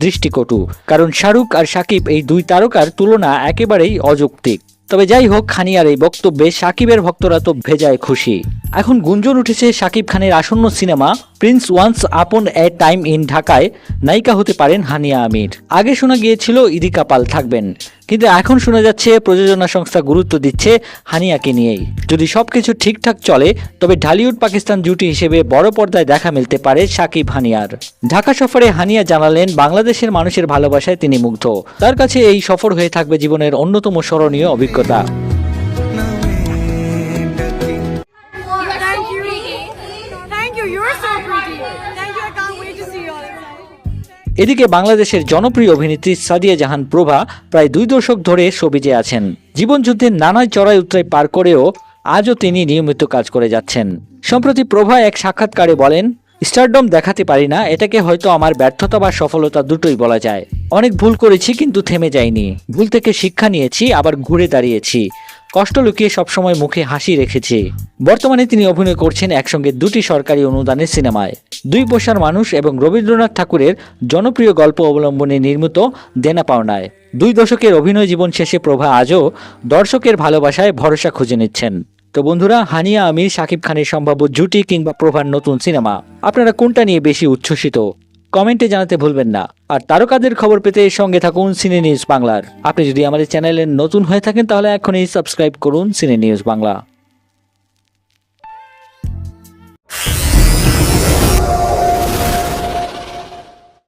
দৃষ্টিকটু। কারণ শাহরুখ আর সাকিব এই দুই তারকার তুলনা একেবারেই অযৌক্তিক। তবে যাই হোক, খানিয়ার এই বক্তব্যে সাকিবের ভক্তরা তো ভেজায় খুশি। এখন গুঞ্জন উঠেছে সাকিব খানের আসন্ন cinema Prince once upon A time in ঢাকায় নায়িকা হতে পারেন হানিয়া আমির। আগে শোনা গিয়েছিল ইদিকা পাল থাকবেন, কিন্তু এখন শোনা যাচ্ছে প্রযোজনা সংস্থা গুরুত্ব দিচ্ছে হানিয়াকে নিয়েই। যদি সবকিছু ঠিকঠাক চলে, তবে ঢালিউড পাকিস্তান জুটি হিসেবে বড় পর্দায় দেখা মিলতে পারে সাকিব হানিয়ার। ঢাকা সফরে হানিয়া জানালেন, বাংলাদেশের মানুষের ভালোবাসায় তিনি মুগ্ধ। তার কাছে এই সফর হয়ে থাকবে জীবনের অন্যতম স্মরণীয় অভিজ্ঞতা। You're so pretty. Thank you. I can't wait to see you all. এদিকে বাংলাদেশের জনপ্রিয় অভিনেত্রী সাদিয়া জাহান প্রভা প্রায় দুই দশক ধরে সবিজে আছেন জীবনযুদ্ধের নানা চড়াই উতরাই পার করেও আজও তিনি নিয়মিত কাজ করে যাচ্ছেন সম্প্রতি প্রভা এক সাক্ষাৎকারে বলেন, স্টারডম দেখাতে পারি না, এটাকে হয়তো আমার ব্যর্থতা বা সফলতা দুটোই বলা যায় অনেক ভুল করেছি কিন্তু থেমে যাইনি ভুল থেকে শিক্ষা নিয়েছি, আবার ঘুরে দাঁড়িয়েছি কষ্ট লুকিয়ে সবসময় মুখে হাসি রেখেছে। বর্তমানে তিনি অভিনয় করছেন একসঙ্গে দুটি সরকারি অনুদানের সিনেমায়। দুই পোষার মানুষ এবং রবীন্দ্রনাথ ঠাকুরের জনপ্রিয় গল্প অবলম্বনে নির্মিত দেনা পাওনায়। দুই দশকের অভিনয় জীবন শেষে প্রভা আজও দর্শকের ভালোবাসায় ভরসা খুঁজে নিচ্ছেন। তো বন্ধুরা, হানিয়া আমির, শাকিব খানের সম্ভাব্য জুটি কিংবা প্রভার নতুন সিনেমা, আপনারা কোনটা নিয়ে বেশি উচ্ছ্বসিত? কমেন্টে জানাতে ভুলবেন না। আর তারকাদের খবর পেতে সঙ্গে থাকুন সিনে নিউজ বাংলার। আপনি যদি আমাদের চ্যানেলে নতুন হয়ে থাকেন তাহলে এখনই সাবস্ক্রাইব করুন সিনে নিউজ বাংলা।